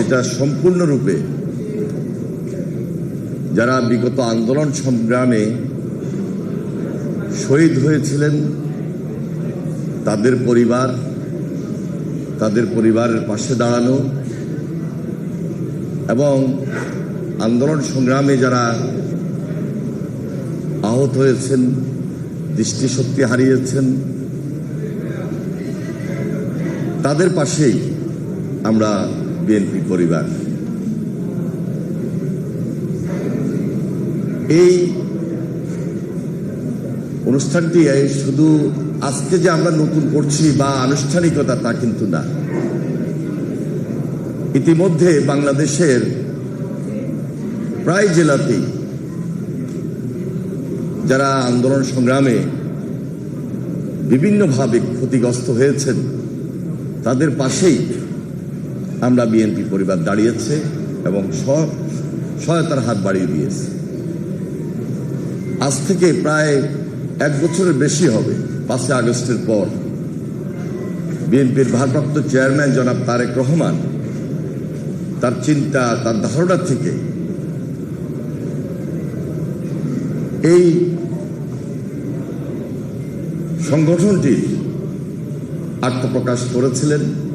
এটা সম্পূর্ণরূপে যারা বিগত আন্দোলন সংগ্রামে শহীদ হয়েছিলেন, তাদের পরিবার, তাদের পরিবারের পাশে দাঁড়ানো এবং আন্দোলন সংগ্রামে যারা আহত হয়েছেন, দৃষ্টিশক্তি হারিয়েছেন, তাদের পাশেই আমরা বিএনপি পরিবার। এই অনুষ্ঠানটি শুধু আজকে যে আমরা নতুন করছি বা আনুষ্ঠানিকতা তা কিন্তু না। ইতিমধ্যে বাংলাদেশের প্রায় জেলাতেই যারা আন্দোলন সংগ্রামে বিভিন্নভাবে ক্ষতিগ্রস্ত হয়েছেন, তাদের পাশেই আমরা বিএনপি পরিবার দাঁড়িয়েছে এবং সহ- সহায়তার হাত বাড়িয়ে দিয়েছে। আজ থেকে প্রায় এক বছরের বেশি হবে, পাঁচই আগস্টের পর। বিএনপির ভারপ্রাপ্ত চেয়ারম্যান জনাব তারেক রহমান তার চিন্তা, তার ধারণা থেকে এই সংগঠনটির আত্মপ্রকাশ করেছিলেন।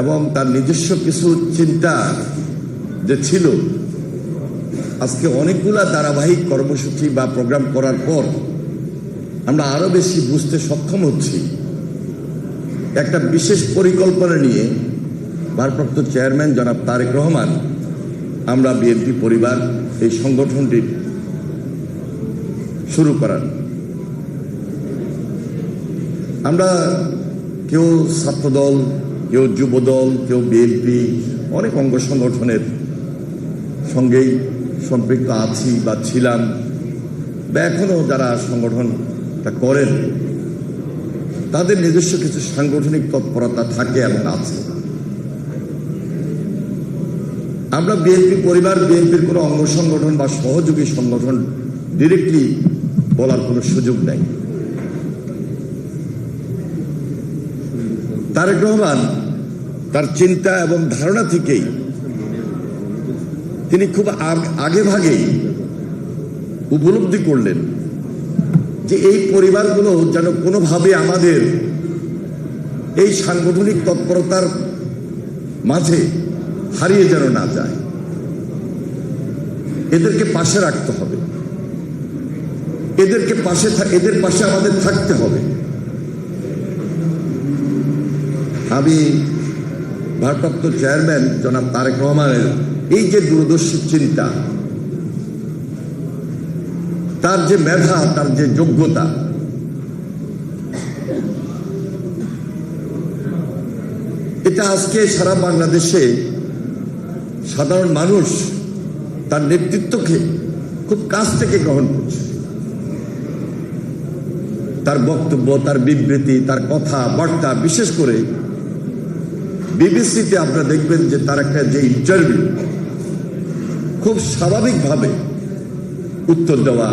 এবং তার নিজস্ব কিছু চিন্তা যে ছিল, আজকে অনেকগুলা ধারাবাহিক কর্মসূচি বা প্রোগ্রাম করার পর আমরা আরও বেশি বুঝতে সক্ষম হচ্ছি। একটা বিশেষ পরিকল্পনা নিয়ে ভারপ্রাপ্ত চেয়ারম্যান জনাব তারেক রহমান, আমরা বিএনপি পরিবার এই সংগঠনটি শুরু করার। আমরা কেউ ছাত্রদল কেউ যুবদল, কেউ বিএনপি, অনেক অঙ্গ সংগঠনের সঙ্গেই সম্পৃক্ত আছি বা ছিলাম। বা এখনও যারা সংগঠনটা করেন, তাদের নিজস্ব কিছু সাংগঠনিক তৎপরতা থাকে এবং আছে। আমরা বিএনপি পরিবার, বিএনপির কোনো অঙ্গ সংগঠন বা সহযোগী সংগঠন ডিরেক্টলি বলার কোনো সুযোগ নেই। তারেক রহমান তার চিন্তা এবং ধারণা থেকেই তিনি খুব আগে ভাগেই উপলব্ধি করলেন যে এই পরিবারগুলো যেন কোনোভাবে আমাদের এই সাংগঠনিক তৎপরতার মাঝে হারিয়ে যেন না যায়। এদেরকে পাশে রাখতে হবে। এদেরকে পাশে এদের পাশে আমাদের থাকতে হবে। আমি ভারপ্রাপ্ত চেয়ারম্যান জনাব তারেক রহমানের এই যে দূরদর্শী চিন্তা, তার যে মেধা, তার যে যোগ্যতা, এটা আজকে সারা বাংলাদেশে সাধারণ মানুষ তার নেতৃত্বকে খুব কাছ থেকে গ্রহণ করছে। তার বক্তব্য, তার বিবৃতি, তার কথা, বার্তা, বিশেষ করে বিবিসিতে আপনারা দেখবেন যে তার একটা যে ইন্টারভিউ খুব স্বাভাবিকভাবে উত্তর দেওয়া,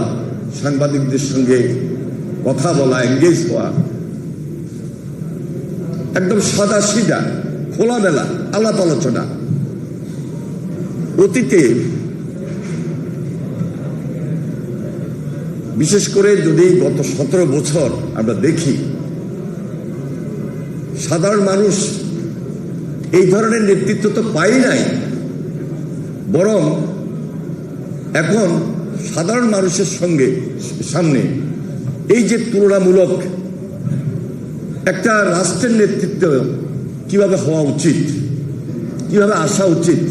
সাংবাদিকদের সঙ্গে কথা বলা এঙ্গেজ হওয়া, একদম সাদা সিধা খোলামেলা আলাপ আলোচনা অতীতে বিশেষ করে যদি গত সতেরো বছর আমরা দেখি, সাধারণ মানুষ এই ধরনের নেতৃত্ব তো পাই নাই। বরং এখন সাধারণ মানুষের সঙ্গে, সামনে এই যে তুলনামূলক একটা রাষ্ট্রের নেতৃত্ব কীভাবে হওয়া উচিত, কীভাবে আসা উচিত,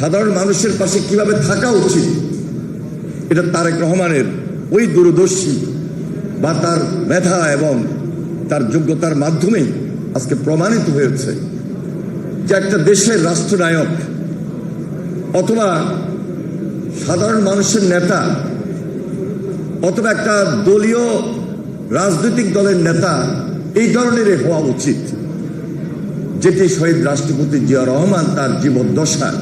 সাধারণ মানুষের পাশে কীভাবে থাকা উচিত, এটা তারেক রহমানের ওই দূরদর্শী বা তার মেধা এবং তার যোগ্যতার মাধ্যমেই আজকে প্রমাণিত হয়েছে। যে একটা দেশের রাষ্ট্রনায়ক অথবা সাধারণ মানুষের নেতা অথবা একটা দলীয় রাজনৈতিক দলের নেতা, এই ধরনের হওয়া উচিত। যেটি শহীদ রাষ্ট্রপতি জিয়া রহমান তার জীবদ্দশা।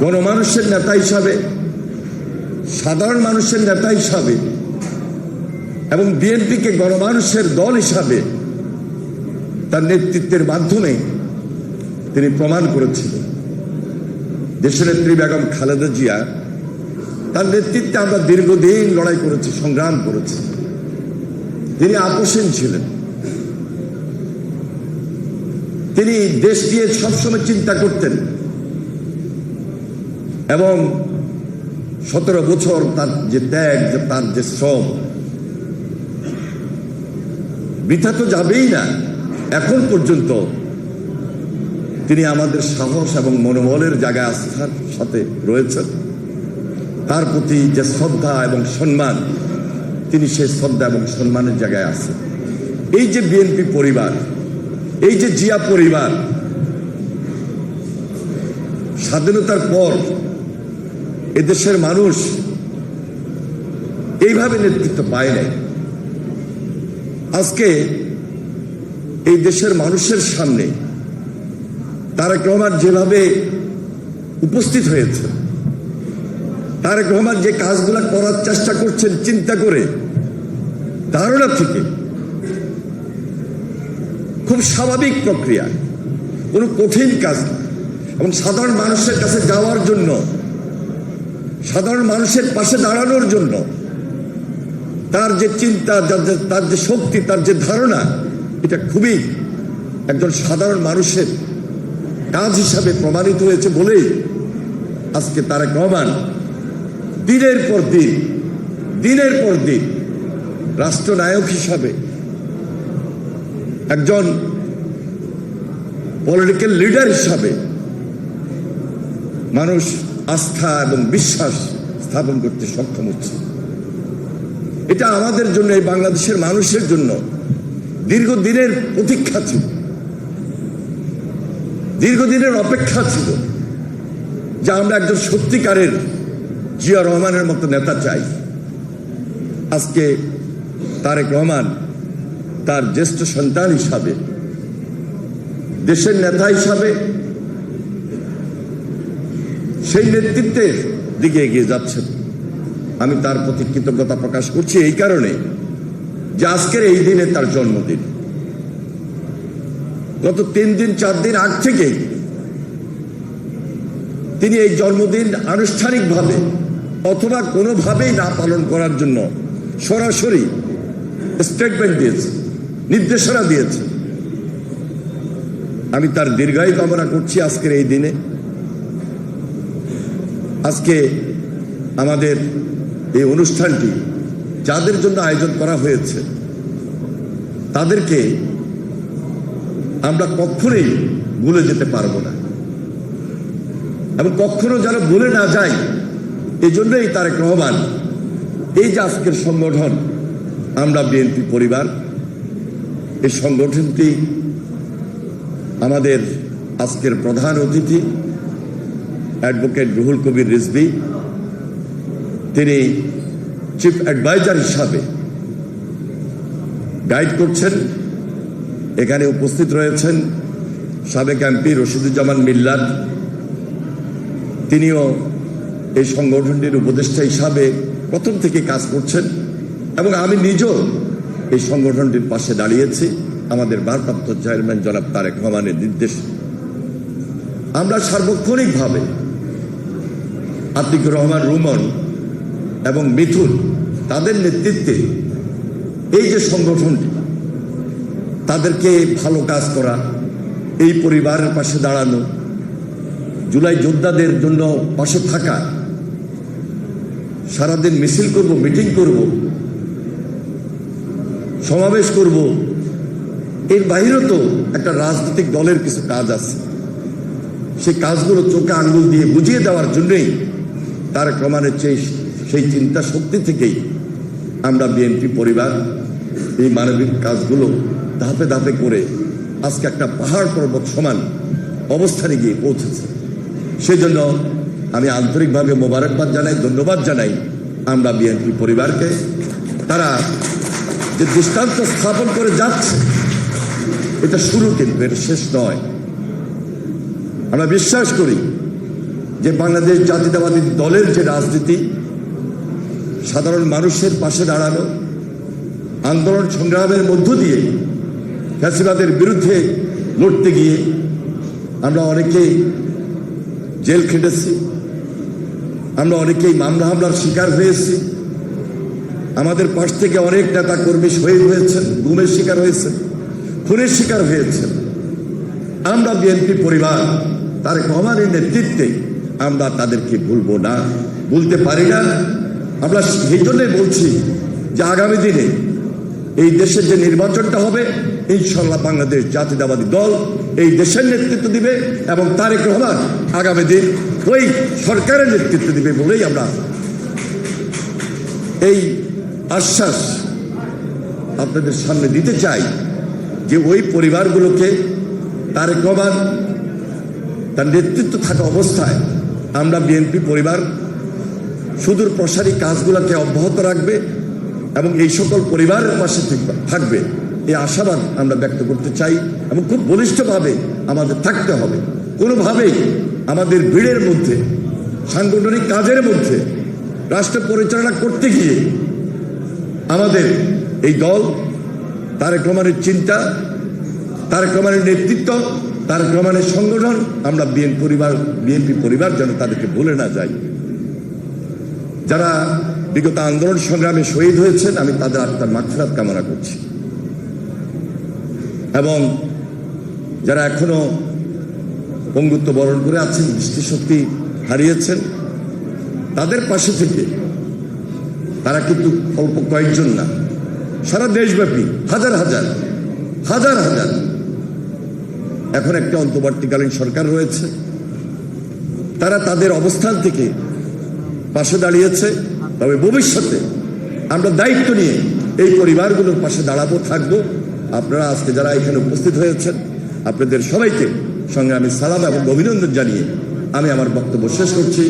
গণমানুষের নেতা হিসাবে, সাধারণ মানুষের নেতা হিসাবে এবং বিএনপিকে গণমানুষের দল হিসাবে তার নেতৃত্বের মাধ্যমে তিনি প্রমাণ করেছিলেন। দেশনেত্রী বেগম খালেদা জিয়া তার নেতৃত্বে আমরা দীর্ঘদিন লড়াই করেছি, সংগ্রাম করেছি। তিনি আপোষহীন ছিলেন। তিনি দেশ নিয়ে সবসময় চিন্তা করতেন এবং সতেরো বছর তার যে ত্যাগ তার যে শ্রম, বৃথা তো যাবেই না। এখন পর্যন্ত তিনি আমাদের সাহস এবং মনোবলের জায়গায় আস্থার সাথে রয়েছেন। তার প্রতি যে শ্রদ্ধা এবং সম্মান, তিনি সেই শ্রদ্ধা এবং সম্মানের জায়গায় আছেন। এই যে বিএনপি পরিবার, এই যে জিয়া পরিবার, স্বাধীনতার পর এদেশের মানুষ এইভাবে নেতৃত্ব পায় নাই। আজকে এই দেশের মানুষের সামনে তারেক রহমান যেভাবে উপস্থিত হয়েছে, তারেক রহমান যে কাজগুলা করার চেষ্টা করছেন চিন্তা করে, ধারণা থেকে, খুব স্বাভাবিক প্রক্রিয়া, কোনো কঠিন কাজ এবং সাধারণ মানুষের কাছে যাওয়ার জন্য, সাধারণ মানুষের পাশে দাঁড়ানোর জন্য, তার যে চিন্তা তার যে শক্তি, তার যে ধারণা, এটা খুবই একজন সাধারণ মানুষের কাজ হিসাবে প্রমাণিত হয়েছে বলেই আজকে তারেক রহমান দিনের পর দিন, দিনের পর দিন রাষ্ট্রনায়ক হিসাবে একজন পলিটিক্যাল লিডার হিসাবে মানুষ আস্থা এবং বিশ্বাস স্থাপন করতে সক্ষম হচ্ছে। এটা আমাদের জন্য, এই বাংলাদেশের মানুষের জন্য দীর্ঘদিনের প্রতীক্ষা ছিল। দীর্ঘদিনের অপেক্ষা ছিল যে আমরা একজন সত্যিকারের জিয়া রহমানের মতো নেতা চাই। আজকে তারেক রহমান তার জ্যেষ্ঠ সন্তান হিসাবে, দেশের নেতা হিসাবে সেই নেতৃত্বের দিকে এগিয়ে যাচ্ছেন। আমি তার প্রতি কৃতজ্ঞতা প্রকাশ করছি এই কারণে যে আজকের এই দিনে তার জন্মদিন। গত তিন দিন, চার দিন আগ থেকেই তিনি এই জন্মদিন আনুষ্ঠানিকভাবে অথবা কোনোভাবেই না পালন করার জন্য সরাসরি স্টেটমেন্ট দিয়েছে, নির্দেশনা দিয়েছে। আমি তার দীর্ঘায়ু কামনা করছি আজকের এই দিনে। আজকে আমাদের এই অনুষ্ঠানটি যাদের জন্য আয়োজন করা হয়েছে, তাদেরকে আমরা কখনোই ভুলে যেতে পারব না। এবং কখনো যেন ভুলে না যাই এই জন্যই তারেক রহমান, এই যে আজকের সংগঠন, আমরা বিএনপি পরিবার, এই সংগঠনটি আমাদের আজকের প্রধান অতিথি, অ্যাডভোকেট রুহুল কবির রিজভি, তিনি চিফ অ্যাডভাইজার হিসাবে গাইড করছেন। এখানে উপস্থিত রয়েছেন সাবেক এমপি রশিদুজ্জামান মিল্লাদ তিনিও এই সংগঠনটির উপদেষ্টা হিসাবে প্রথম থেকে কাজ করছেন এবং আমি নিজেও এই সংগঠনটির পাশে দাঁড়িয়েছি। আমাদের ভারপ্রাপ্ত চেয়ারম্যান জনাব তারেক রহমানের নির্দেশ। আমরা সার্বক্ষণিকভাবে আতিকুর রহমান, রুমন এবং মিথুন তাদের নেতৃত্বে এই যে সংগঠনটি তাদেরকে ভালো কাজ করা, এই পরিবারের পাশে দাঁড়ানো, জুলাই যোদ্ধাদের জন্য পাশে থাকা, সারাদিন মিছিল করব, মিটিং করব, সমাবেশ করব, এর বাইরেও তো একটা রাজনৈতিক দলের কিছু কাজ আছে। সেই কাজগুলো চোখে আঙ্গুল দিয়ে বুঝিয়ে দেওয়ার জন্যই তার ক্রমানের সেই চিন্তা শক্তি থেকেই আমরা বিএনপি পরিবার এই মানবিক কাজগুলো ধাপে ধাপে করে আজকে একটা পাহাড় পর্বত সমান অবস্থানে গিয়ে পৌঁছেছে। সেই জন্য আমি আন্তরিকভাবে মোবারকবাদ জানাই, ধন্যবাদ জানাই আমরা বিএনপি পরিবারকে। তারা যে দৃষ্টান্ত স্থাপন করে যাচ্ছে, এটা শুরু কিন্তু, এটা শেষ নয়। আমরা বিশ্বাস করি যে বাংলাদেশ জাতীয়তাবাদী দলের যে রাজনীতি, সাধারণ মানুষের পাশে দাঁড়ানো আন্দোলন সংগ্রামের মধ্য দিয়ে ফ্যাসিবাদের বিরুদ্ধে লড়তে গিয়ে আমরা অনেকেই জেল খেটেছি, আমরা অনেকেই মামলা হামলার শিকার হয়েছি। আমাদের পাশ থেকে অনেক নেতা কর্মী শহীদ হয়েছেন, গুমের শিকার হয়েছেন, খুনের শিকার হয়েছেন। আমরা বিএনপি পরিবার, তার রহমানের নেতৃত্বে আমরা তাদেরকে ভুলবো না, ভুলতে পারি না। আমরা সেই জন্যই বলছি যে আগামী দিনে এই দেশের যে নির্বাচনটা হবে ইনশাল্লাহ বাংলাদেশ জাতীয়তাবাদী দল এই দেশের নেতৃত্ব দিবে এবং তারেক রহমান আগামী দিন ওই সরকারের নেতৃত্ব দিবে বলেই আমরা এই আশ্বাস আপনাদের সামনে দিতে চাই যে ওই পরিবারগুলোকে তারেক রহমান তার নেতৃত্ব থাকা অবস্থায় আমরা বিএনপি পরিবার সুদূর প্রসারী কাজগুলোকে অব্যাহত রাখবে এবং এই সকল পরিবারের পাশে থাকবে- এই আশাবাদ আমরা ব্যক্ত করতে চাই এবং খুব বলিষ্ঠভাবে আমাদের থাকতে হবে। কোনোভাবেই আমাদের ভিড়ের মধ্যে, সাংগঠনিক কাজের মধ্যে, রাষ্ট্র পরিচালনা করতে গিয়ে আমাদের এই দল, তারেক রহমানের চিন্তা, তারেক রহমানের নেতৃত্ব, তারেক রহমানের সংগঠন, আমরা বিএনপি পরিবার বিএনপি পরিবার যেন তাদেরকে ভুলে না যাই। যারা বিগত আন্দোলন সংগ্রামে শহীদ হয়েছেন, আমি তাদের আত্মার মাগফিরাত কামনা করছি। এবং যারা এখনও পঙ্গুত্ব বরণ করে আছেন, দৃষ্টিশক্তি হারিয়েছেন, তাদের পাশে থেকে তারা কিন্তু অল্প কয়েকজন না, সারা দেশব্যাপী হাজার হাজার হাজার হাজার। এখন একটা অন্তর্বর্তীকালীন সরকার রয়েছে। তারা তাদের অবস্থান থেকে পাশে দাঁড়িয়েছে, তবে ভবিষ্যতে আমরা দায়িত্ব নিয়ে এই পরিবারগুলোর পাশে দাঁড়াবো, থাকব। আপনারা আজকে যারা এখানে উপস্থিত হয়েছেন, আপনাদের সবাইকে সঙ্গে আমি সালাম এবং অভিনন্দন জানিয়ে আমি আমার বক্তব্য শেষ করছি।